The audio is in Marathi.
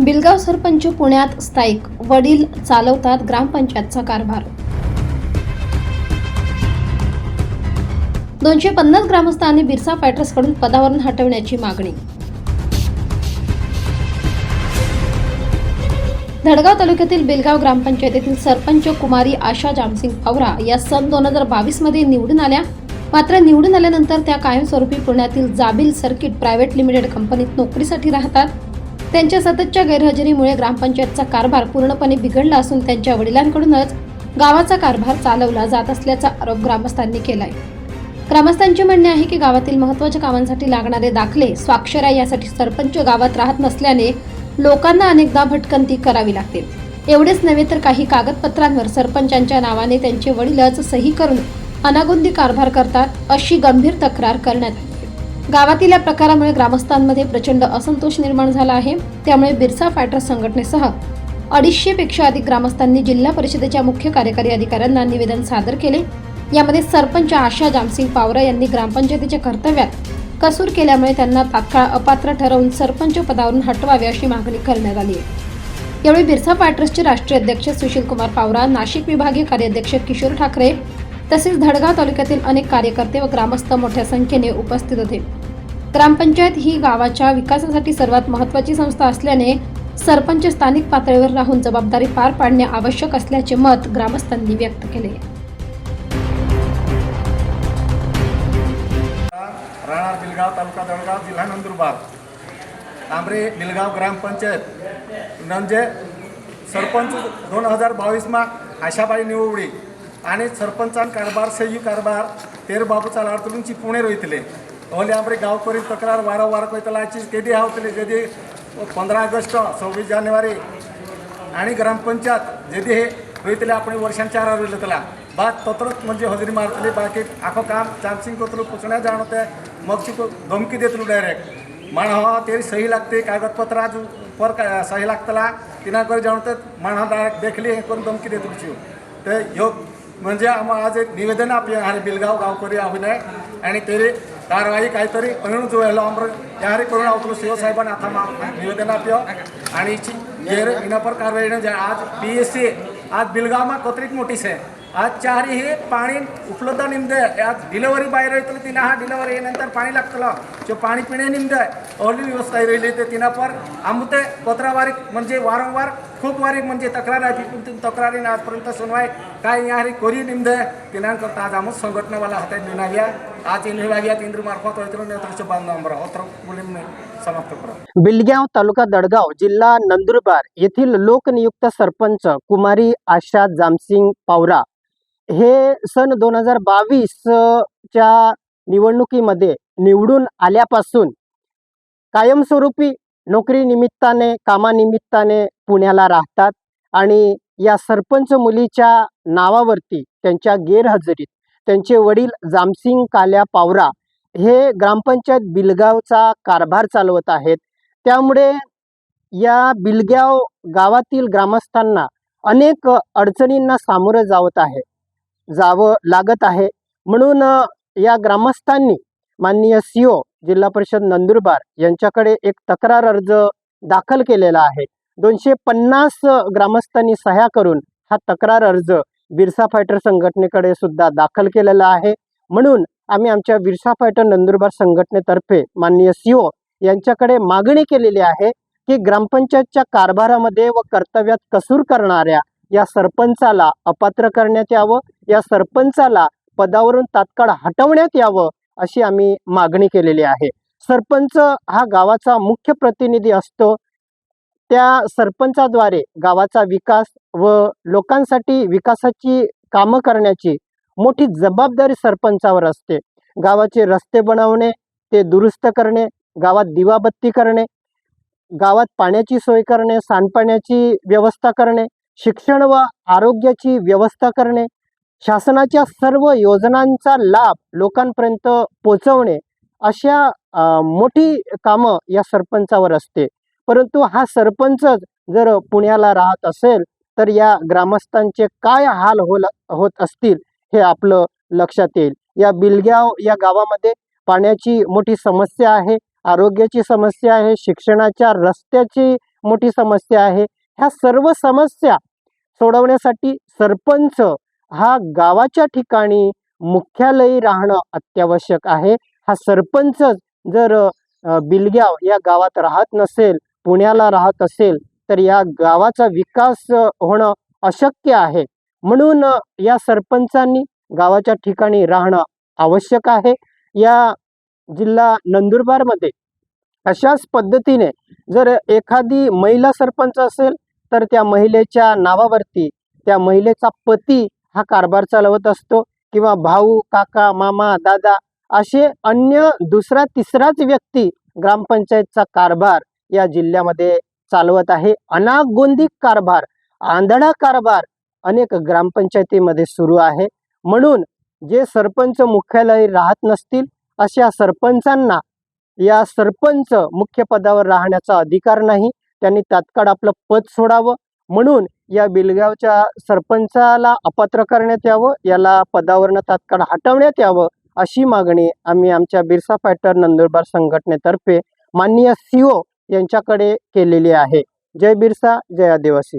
बिलगाव सरपंच पुण्यात स्थायिक. वडील चालवतात ग्रामपंचायतचा कारभार. दोनशे पन्नास ग्रामस्थांनी बिरसा फायटर्सकडून पदावरून हटवण्याची मागणी. धडगाव तालुक्यातील बेलगाव ग्रामपंचायतीतील सरपंच कुमारी आशा जामसिंग पवरा या सन दोन हजार बावीसमध्ये निवडून आल्या. मात्र निवडून आल्यानंतर त्या कायमस्वरूपी पुण्यातील जाबिल सर्किट प्रायव्हेट लिमिटेड कंपनीत नोकरीसाठी राहतात. त्यांच्या सततच्या गैरहजेरीमुळे ग्रामपंचायतचा कारभार पूर्णपणे बिघडला असून त्यांच्या वडिलांकडूनच गावाचा कारभार चालवला जात असल्याचा आरोप ग्रामस्थांनी केलाय. ग्रामस्थांचे म्हणणे आहे की गावातील महत्त्वाच्या कामांसाठी लागणारे दाखले स्वाक्षऱ्या यासाठी सरपंच गावात राहत नसल्याने लोकांना अनेकदा भटकंती करावी लागते. एवढेच नव्हे तर काही कागदपत्रांवर सरपंचांच्या नावाने त्यांचे वडीलच सही करून अनागोंदी कारभार करतात अशी गंभीर तक्रार करण्यात आली गावातील या प्रकारामुळे ग्रामस्थांमध्ये प्रचंड असंतोष निर्माण झाला आहे. त्यामुळे बिरसा फायटर्स संघटनेसह अडीचशेपेक्षा अधिक ग्रामस्थांनी जिल्हा परिषदेच्या मुख्य कार्यकारी अधिकाऱ्यांना निवेदन सादर केले. यामध्ये सरपंच आशा जामसिंग पावरा यांनी ग्रामपंचायतीच्या कर्तव्यात कसूर केल्यामुळे त्यांना तात्काळ अपात्र ठरवून सरपंच पदावरून हटवावे अशी मागणी करण्यात आली. आहे यावेळी बिरसा फायटर्सचे राष्ट्रीय अध्यक्ष सुशील कुमार पावरा नाशिक विभागीय कार्याध्यक्ष किशोर ठाकरे तसेच धडगाव तालुक्यातील अनेक कार्यकर्ते व ग्रामस्थ मोठ्या संख्येने उपस्थित होते. ग्रामपंचायत ही गावाच्या विकासासाठी सर्वात महत्त्वाची संस्था असल्याने सरपंच स्थानिक पातळीवर राहून जबाबदारी पार पाडणे आवश्यक असल्याचे मत ग्रामस्थांनी व्यक्त केले. राणा दिलगाव तालुका दळगाव जिल्हा नंदुरबार. तांबरे बिलगाव ग्रामपंचायत. म्हणजे सरपंच दोन हजार बावीसमा आशाबाई निवडी आणि सरपंचान कारभार सही कारभार तेर बाबूचा लाडतुलूंची पुणे रोयतले ओले आमरे गावकरी तक्रार वारंवार कोयतलाची केदी हावतली जेदी पंधरा ऑगस्ट सव्वीस जानेवारी आणि ग्रामपंचायत जेदी हे होईतले आपण वर्षांच्या चार रोयले त्याला बाद तत्रच म्हणजे हजेरी मारतली बाकी आखो काम चान्सिंग करतलो पुसण्या जाणवते मग ती धमकी देतलो डायरेक्ट माणहा तेरी सही लागते कागदपत्र आज पर का सही लागतला तिना कर जाणवतात माणहा डायरेक्ट देखली हे करून धमकी देत ते ह्यो म्हणजे आम्हाला आज एक निवेदन आपले आणि बिलगाव गावकरी अभिनय आणि तरी कारवाई काहीतरी म्हणून जुळायला अमर जाहीर करून आवतो शिवसाहेबांना आता मा निवेदन आप आणि गैर विनापर कारवाई आज बी एस सी आज बिलगामा कोत्रिक मोठी आहे. आज चारी हे पाणी उपलब्ध निमद आज डिलेवरी बाहेर येतो तिनं हा डिलेवरी येण्यानंतर पाणी लागतलं. जो पाणी पिण्या निमद आहे. ओली व्यवस्था राहिली ते तिनं पर आमते कोत्रावारी म्हणजे वारंवार खूप वारी म्हणजे तक्रार आहे. तिथून ती तक्रारी आजपर्यंत सुनवाय काय यारी कोरी निमद तिना करता आज आमच संघटनावाला हातात या आज इन विभागात इंद्र मार्फत होतं नेतृत्व बांधणं अत्र मुलीम समाप्त करा. बिलग्याव तालुका दडगाव जिल्हा नंदुरबार येथील लोकनियुक्त सरपंच कुमारी आशा जामसिंग पावरा हे सन दोन हजार बावीसच्या निवडणुकीमध्ये निवडून आल्यापासून कायमस्वरूपी नोकरीनिमित्ताने कामानिमित्ताने पुण्याला राहतात आणि या सरपंच मुलीच्या नावावरती त्यांच्या गैरहजेरीत त्यांचे वडील जामसिंग काल्या पावरा हे ग्रामपंचायत बिलगावचा कारभार चालवत आहेत. त्यामुळे या बिलगाव गावातील ग्रामस्थांना अनेक अडचणींना सामोरं जावत आहे जावं लागत आहे. म्हणून या ग्रामस्थांनी माननीय सीओ जिल्हा परिषद नंदुरबार यांच्याकडे एक तक्रार अर्ज दाखल केलेला आहे. दोनशे पन्नास ग्रामस्थांनी सह्या करून हा तक्रार अर्ज बिरसा फायटर संघटनेकडे सुद्धा दाखल केलेला आहे. म्हणून आम्ही आमच्या बिरसा फायटर नंदुरबार संघटनेतर्फे माननीय सीओ यांच्याकडे मागणी केलेली आहे की ग्रामपंचायतच्या कारभारामध्ये व कर्तव्यात कसूर करणाऱ्या या सरपंचाला अपात्र करण्यात यावं. या सरपंचाला पदावरून तात्काळ हटवण्यात यावं. अशी आम्ही मागणी केलेली आहे. सरपंच हा गावाचा मुख्य प्रतिनिधी असतो. त्या सरपंचाद्वारे गावाचा विकास व लोकांसाठी विकासाची कामं करण्याची मोठी जबाबदारी सरपंचावर असते. गावाचे रस्ते बनवणे ते दुरुस्त करणे गावात दिवाबत्ती करणे गावात पाण्याची सोय करणे सांडपाण्याची व्यवस्था करणे शिक्षण व आरोग्याची व्यवस्था करणे शासनाच्या सर्व योजनांचा लाभ लोकांपर्यंत पोचवणे अशा मोठी कामं या सरपंचावर असते. परंतु हा सरपंचच जर पुण्याला राहत असेल तर या ग्रामस्थांचे काय हाल होल होत असतील हे आपलं लक्षात येईल. या बिलग्याव या गावामध्ये पाण्याची मोठी समस्या आहे आरोग्याची समस्या आहे शिक्षणाच्या रस्त्याची मोठी समस्या आहे. ह्या सर्व समस्या सोडवण्यासाठी सरपंच हा गावाच्या ठिकाणी मुख्यालयी राहणं अत्यावश्यक आहे. हा सरपंच जर बिलग्याव या गावात राहत नसेल पुण्याला राहत असेल तर या गावाचा विकास होणं अशक्य आहे. म्हणून या सरपंचांनी गावाच्या ठिकाणी राहणं आवश्यक आहे. या जिल्हा नंदुरबारमध्ये अशाच पद्धतीने जर एखादी महिला सरपंच असेल तर त्या महिलेच्या नावावरती त्या महिलेचा पती हा कारभार चालवत असतो किंवा भाऊ काका मामा दादा असे अन्य दुसरा तिसराच व्यक्ती ग्रामपंचायतचा कारभार या जिल्ह्यामध्ये चालवत आहे. अनागोंदिक कारभार आंधळा कारभार अनेक ग्रामपंचायतीमध्ये सुरू आहे. म्हणून जे सरपंच मुख्यालय राहत नसतील अशा सरपंचांना या सरपंच मुख्य पदावर राहण्याचा अधिकार नाही. त्यांनी तात्काळ आपलं पद सोडावं. म्हणून या बिलगावच्या सरपंचाला अपात्र करण्यात यावं याला पदावरनं तात्काळ हटवण्यात यावं अशी मागणी आम्ही आमच्या बिरसा फायटर नंदुरबार संघटनेतर्फे माननीय सीओ यांच्याकडे केलेली आहे. जय बिरसा जय आदिवासी.